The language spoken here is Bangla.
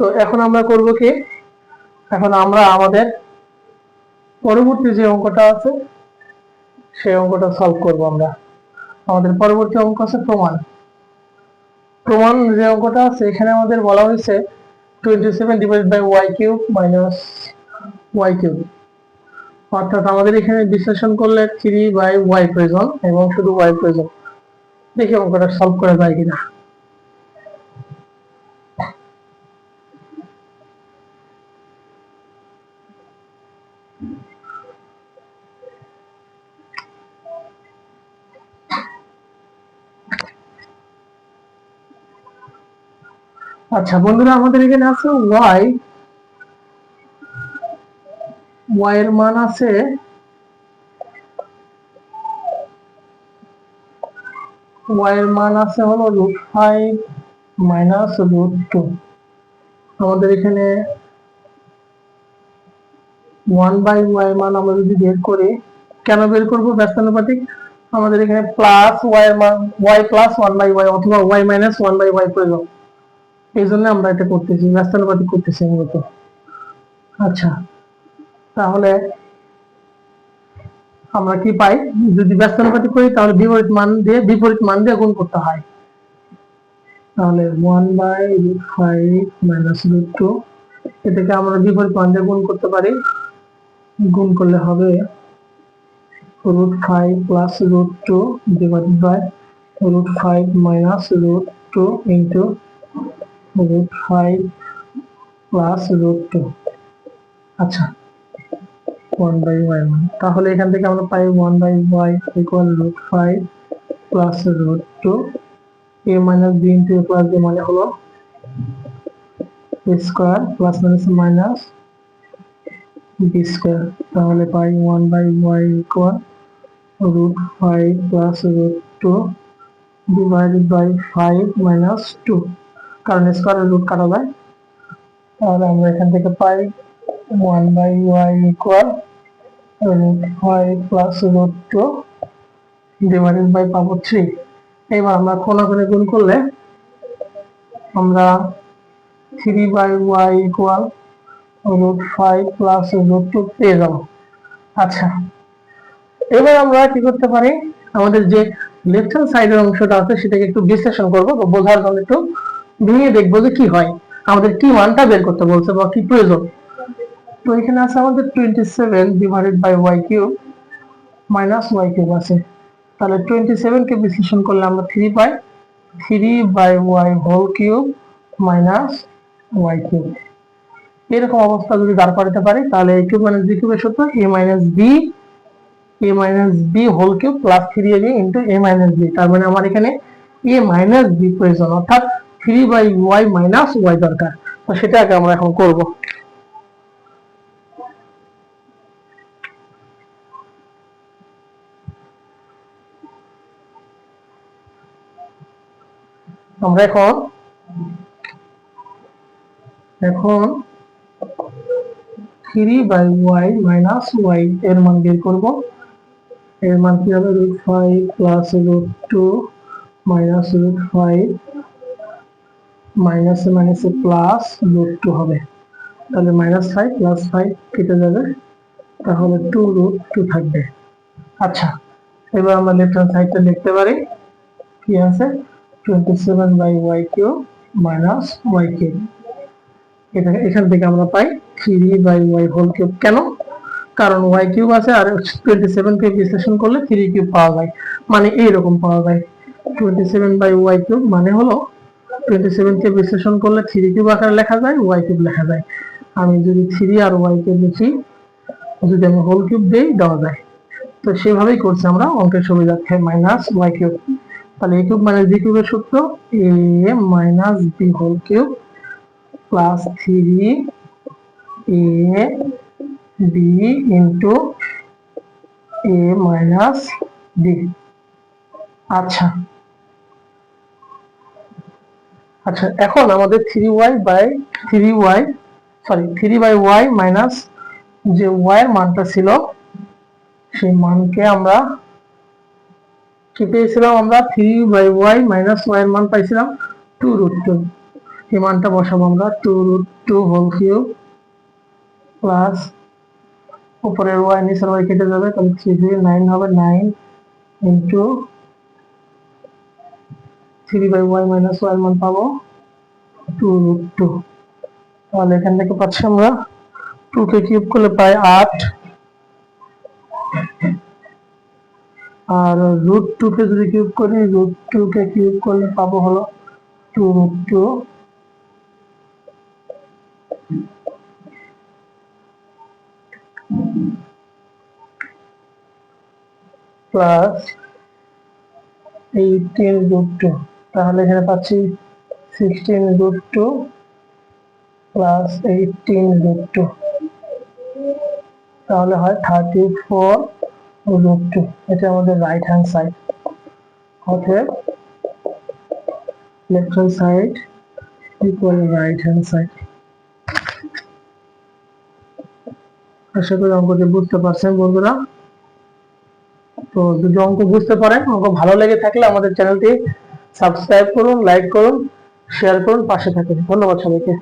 তো এখন আমরা করব কি? এখন আমরা আমাদের পরবর্তী যে অঙ্কটা আছে, সেই অঙ্কটা সলভ করব আমরা। আমাদের পরবর্তী অঙ্ক আছে প্রমাণ। প্রমাণ যে অঙ্কটা আছে, এখানে আমাদের বলা হয়েছে twenty seven divide by y cube minus y cube অর্থাৎ আমাদের এখানে বিশ্লেষণ করলে থ্রি বাই ওয়াই প্রয়োজন এবং শুধু ওয়াই প্রয়োজন। দেখি অঙ্কটা সলভ করা যায় কিনা। আচ্ছা বন্ধুরা, আমাদের এখানে আছে ওয়াই ওয়াই এর মান আছে ওয়াই এর মান আছে হলো root five minus root two আমাদের এখানে ওয়ান বাই ওয়াই মান আমরা যদি বের করি, কেন বের করব? ব্যস্তানুপাতিক? আমাদের এখানে প্লাস ওয়াই মান y plus one by y অথবা y minus one by y প্রয়োজন। এই জন্য আমরা এটা করতেছি, ব্যস্তানুপাতিক করতেছি মূলত। আচ্ছা তাহলে আমরা কি পাই? যদি ব্যস্তানুপাতিক করি, তাহলে বিপরীত মান দিয়ে বিপরীত মান দিয়ে গুণ করতে হয়। তাহলে one by root five minus root two এটাকে আমরা বিপরীত মান দিয়ে গুণ করতে পারি। গুণ করলে হবে root five plus root two divided by root five minus root two into root five plus root two আচ্ছা ওয়ান বাই ওয়াই মানে। তাহলে এখান থেকে আমরা পাই one by y equal root five plus root two a minus b into a plus b মানে হলো স্কোয়ার প্লাস মাইনাস মাইনাস তাহলে পাই one by y equal root five plus root two divided by five minus two কারণ স্কোয়ারের রুট কাটা যায়। তাহলে আমরা এখান থেকে পাই one by y equal root five plus root two divided by পাবো থ্রি এবার আমরা কোনা কোনে গুণ করলে আমরা three by y equal root five plus root two পেয়ে যাব। আচ্ছা এবার আমরা কি করতে পারি? আমাদের যে লেফট হ্যান্ড সাইডের অংশটা আছে, সেটাকে একটু বিশ্লেষণ করব বোঝার জন্য একটু ভেঙে দেখব যে কি হয়। আমাদের কি মানটা বের করতে বলছে বা কি প্রয়োজন? তো এখানে আছে আমাদের twenty seven divided by y cube minus y cube আছে। তাহলে টোয়েন্টি সেভেন কে বিশ্লেষণ করলে আমরা three pi. Three by y whole cube minus y cube এরকম অবস্থা যদি দাঁড় করাতে পারি, তাহলে এ কিউব মাইনাস বি কিউবের সূত্র a minus b a minus b whole cube plus three a b into a minus b তার মানে আমার এখানে এ মাইনাস বি প্রয়োজন, অর্থাৎ three by y minus y দরকার। তো সেটা আগে আমরা এখন করব। আমরা এখন এখন three by y minus y এর মান বের করব। এর মান কি হবে? Root five plus root two minus root five মাইনাসে মাইনাসে প্লাস রুট টু হবে। তাহলে মাইনাস ফাইভ প্লাস ফাইভ কেটে যাবে। তাহলে টু রুট টু থাকবে। আচ্ছা এবার আমরা লেফট হ্যান্ড সাইডটা লিখতে পারি। কি আছে? Twenty seven by y cube minus y cube এখান থেকে আমরা পাই three by y whole cube. কেন? কারণ ওয়াই কিউব আছে আর টোয়েন্টি সেভেন কে বিশ্লেষণ করলে থ্রি কিউব পাওয়া যায়। মানে এইরকম পাওয়া যায়। Twenty seven by y cube মানে হলো টোয়েন্টি সেভেন কে বিশ্লেষণ করলে থ্রি কিউব আকারে লেখা যায়, ওয়াই কিউব লেখা যায়। আমি যদি থ্রি আর ওয়াই কিউব লিখি, যদি আমি হোল কিউব দিই, দেওয়া যায়। তো সেভাবেই করছি আমরা অঙ্কের সুবিধার্থে মাইনাস ওয়াই কিউব। তাহলে এ কিউব মাইনাস বি কিউবের সূত্র, a minus b whole cube plus three a b into a minus b আচ্ছা। আচ্ছা এখন আমাদের three y by three y sorry three by y minus যে ওয়াই এর মানটা ছিল, সেই মানকে আমরা কি পেয়েছিলাম আমরা? Three by y minus y এর মান পাইছিলাম টু রুট টু এই মানটা বসাবো আমরা। Two root two whole cube plus উপরের ওয়াই, নিচের ওয়াই কেটে যাবে, তাহলে থ্রি থ্রি নাইন হবে nine into three by y minus y মান পাবো টু রুট টু তাহলে এখান থেকে পাচ্ছি আমরা টু কে কিউব করলে পাই আট। আর রুট টু কে যদি কিউব করি রুট টু কে কিউব করলে পাবো হলো two root two plus eighteen root two তাহলে এখানে পাচ্ছি sixteen root two plus eighteen root two তাহলে হয় থার্টি ফোর রুট টু এটা আমাদের রাইট হ্যান্ড সাইড অতএব left hand side equal right hand side আশা করি অঙ্কটি বুঝতে পারছেন বন্ধুরা। তো যদি অঙ্ক বুঝতে পারেন, অঙ্ক ভালো লেগে থাকলে আমাদের চ্যানেলটি সাবস্ক্রাইব করুন, লাইক করুন, শেয়ার করুন, পাশে থাকুন। ধন্যবাদ সবাইকে।